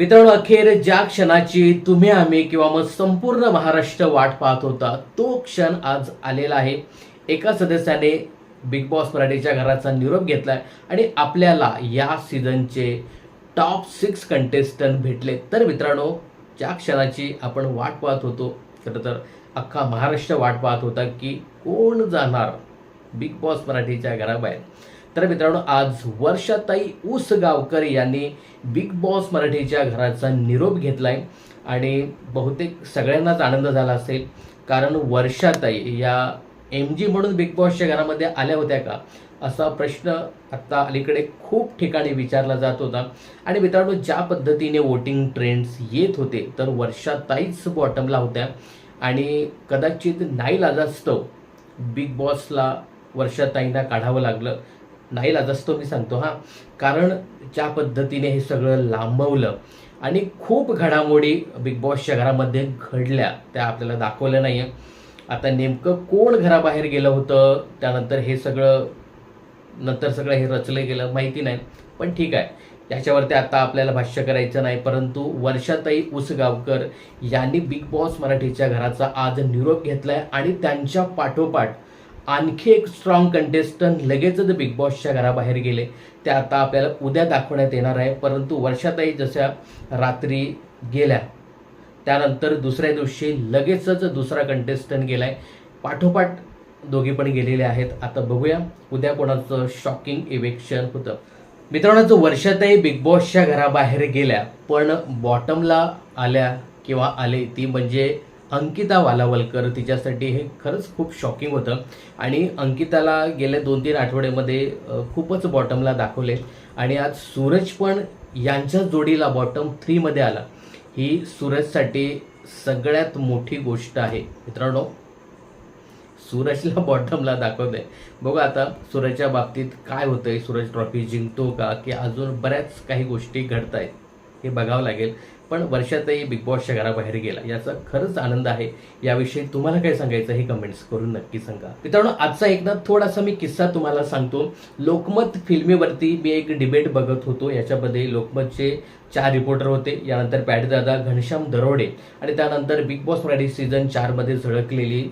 मित्रांनो अखेर ज्या क्षणाची तुम्ही आम्ही किंवा मग संपूर्ण महाराष्ट्र वाट पाहत होता तो क्षण आज आलेला आहे. एका सदस्याने बिग बॉस मराठीच्या घराचा निरोप घेतलाय आणि आपल्याला या सीझनचे टॉप सिक्स कंटेस्टंट भेटले. तर मित्रांनो ज्या क्षणाची आपण वाट पाहत होतो खरं तर अख्खा महाराष्ट्र वाट पाहत होता की कोण जाणार बिग बॉस मराठीच्या घराबाहेर? तर मित्रांनो आज वर्षाताई ऊसगावकर यांनी बिग बॉस मराठीच्या घराचा निरोप घेतलाय आणि बहुतेक सगळ्यांनाच आनंद झाला असेल. कारण वर्षाताई या एम जी म्हणून बिग बॉसच्या घरामध्ये आल्या होत्या का? असा प्रश्न आत्ता अलीकडे खूप ठिकाणी विचारला जात होता. आणि मित्रांनो ज्या पद्धतीने वोटिंग ट्रेंड्स येत होते तर वर्षाताईच बॉटमला होत्या. आणि कदाचित नाही लाजास्तव बिग बॉसला वर्षाताईंना काढावं लागलं. नाही लाजस्तो मी सांगतो हां. कारण ज्या पद्धतीने हे सगळं लांबवलं आणि खूप घडामोडी बिग बॉसच्या घरामध्ये घडल्या त्या आपल्याला दाखवल्या नाही आहे आता नेमकं कोण घराबाहेर गेलं होतं त्यानंतर हे सगळं नंतर सगळं हे रचलं गेलं माहिती नाही. पण ठीक आहे याच्यावरती आता आपल्याला भाष्य करायचं नाही परंतु वर्षाताई उसगावकर यांनी बिग बॉस मराठीच्या घराचा आज निरोप घेतला आहे आणि त्यांच्या पाठोपाठ आणखी एक स्ट्रॉंग कंटेस्टंट लगेचच बिग बॉसच्या घराबाहेर गेले. ते आता आपल्याला उद्या दाखवण्यात येणार आहे. परंतु वर्षाताई जशा रात्री गेल्या त्यानंतर दुसऱ्या दिवशी लगेचच दुसरा कंटेस्टंट गेलाय. पाठोपाठ दोघे पण गेलेले आहेत. आता बघूया उद्या कोणाचं शॉकिंग इवेक्शन होतं. मित्रांनो जो वर्षाताई बिग बॉसच्या घराबाहेर गेल्या पण बॉटमला आल्या किंवा आले ती म्हणजे अंकिता वालावलकर तिच्यासाठी हे खरंच खूप शॉकिंग होतं. आणि अंकिताला गेल्या दोन तीन आठवड्यामध्ये खूपच बॉटमला दाखवले. आणि आज सूरज पण यांच्या जोडीला बॉटम थ्रीमध्ये आला. ही सूरजसाठी सगळ्यात मोठी गोष्ट आहे. मित्रांनो सूरजला बॉटमला दाखवतंय बघा आता सूरजच्या बाबतीत काय होतंय. सूरज ट्रॉफी जिंकतो का? की अजून बऱ्याच काही गोष्टी घडत आहेत हे बघावं लागेल. पण वर्षातही बिग बॉसच्या घराबाहेर गेला. याचा खरंच आनंद आहे. याविषयी तुम्हाला काय सांगायचं हे कमेंट्स करून नक्की सांगा. मित्रांनो आजचा एकदा थोडासा मी किस्सा तुम्हाला सांगतो. लोकमत फिल्मीवरती मी एक डिबेट बघत होतो. याच्यामध्ये लोकमतचे चार रिपोर्टर होते. यानंतर पॅडदादा घनश्याम दरोडे आणि त्यानंतर बिग बॉस मराठी सीझन चारमध्ये झळकलेली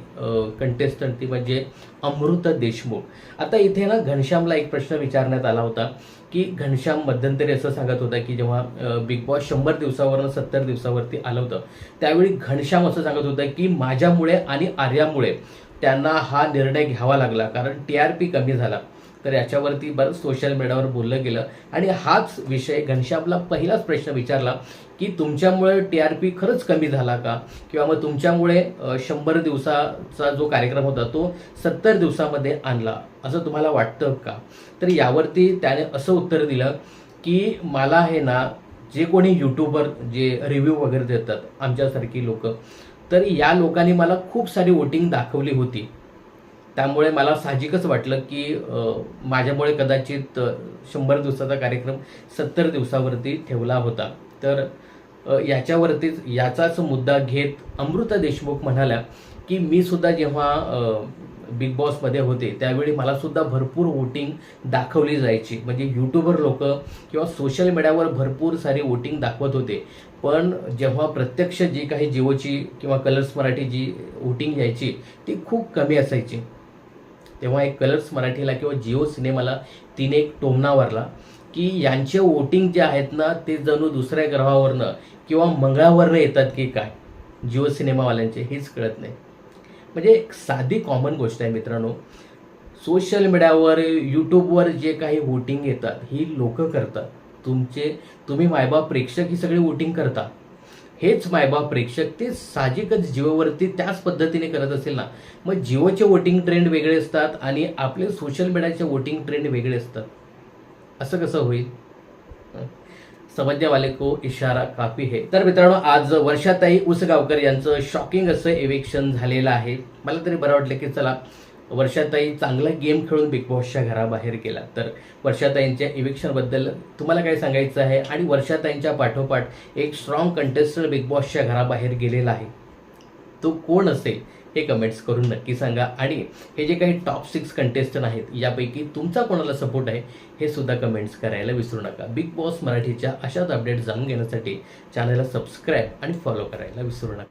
कंटेस्टंट ती म्हणजे अमृता देशमुख. आता इथे ना घनश्यामला एक प्रश्न विचारण्यात आला होता की घनश्याम मध्यंतरी असं सांगत होता की जेव्हा बिग बॉस शंभर दिवसावरून सत्तर दिवसावरती आलं होतं. त्यावेळी घनश्याम असं सांगत होतं की माझ्यामुळे आणि आर्यामुळे त्यांना हा निर्णय घ्यावा लागला कारण टी आर पी कमी झाला. तर याच्यावरती बरंच सोशल मीडियावर बोललं गेलं. आणि हाच विषय घनश्यामला पहिलाच प्रश्न विचारला की तुमच्यामुळे टी आर पी खरंच कमी झाला का? किंवा मग तुमच्यामुळे शंभर दिवसाचा जो कार्यक्रम होता तो सत्तर दिवसामध्ये आणला असं तुम्हाला वाटतं का? तर यावरती त्याने असं उत्तर दिलं की मला हे ना जे कोणी यूट्यूबर जे रिव्ह्यू वगैरे देतात आमच्यासारखी लोक तर या लोकांनी मला खूप सारी वोटिंग दाखवली होती. त्यामुळे मला साहजिकच वाटलं की माझ्यामुळे कदाचित शंभर दिवसाचा कार्यक्रम सत्तर दिवसावरती ठेवला होता. तर याच्यावरतीच याचाच मुद्दा घेत अमृता देशमुख म्हणाल्या की मी सुद्धा जेव्हा बिग बॉसमध्ये होते त्यावेळी मला सुद्धा भरपूर वोटिंग दाखवली जायची. म्हणजे यूट्यूबर लोक किंवा सोशल मीडियावर भरपूर सारी वोटिंग दाखवत होते. पण जेव्हा प्रत्यक्ष जी काही जिओची किंवा कलर्स मराठी जी वोटिंग यायची ती खूप कमी असायची. तेव्हा एक कलर्स मराठीला किंवा जिओ सिनेमाला तिने एक टोमणा मारला की यांचे वोटिंग जे आहेत ना ते जणू दुसऱ्या ग्रहावरनं किंवा मंगळावरनं येतात की काय? जिओ सिनेमावाल्यांचे हेच कळत नाही. म्हणजे एक साधी कॉमन गोष्ट आहे मित्रांनो. सोशल मीडियावर यूट्यूबवर जे काही वोटिंग येतात ही लोक करतात. तुमचे तुम्ही मायबाप प्रेक्षक ही सगळी वोटिंग करता. हेच मायबाप प्रेक्षक ते साहजिकच जिओवरती त्याच पद्धतीने करत असेल ना. मग जिओचे वोटिंग ट्रेंड वेगळे असतात आणि आपले सोशल मीडियाचे वोटिंग ट्रेंड वेगळे असतात. असं कसं होईल? हं. वाले को इशारा काफी है. तर मित्रांनो आज वर्षाताई उसगावकर यांचं शॉकिंग असं इवेक्शन झालेलं आहे. मला तरी बरं वाटलं की चला वर्षाताई चांगला गेम खेळून बिग बॉसच्या घराबाहेर गेला. तर वर्षाताईंच्या इव्हेक्शनबद्दल तुम्हाला काय सांगायचं आहे? आणि वर्षाताईंच्या पाठोपाठ एक स्ट्रॉंग कंटेस्टंट बिग बॉसच्या घराबाहेर गेलेला आहे. तो कोण असेल? हे कमेंट्स करून नक्की सांगा. आणि हे जे काही टॉप सिक्स कंटेस्टंट आहेत यापैकी तुमचा कोणाला सपोर्ट आहे हे सुद्धा कमेंट्स करायला विसरू नका. बिग बॉस मराठीच्या अशाच अपडेट जाणून घेण्यासाठी चॅनलला सबस्क्राईब आणि फॉलो करायला विसरू नका.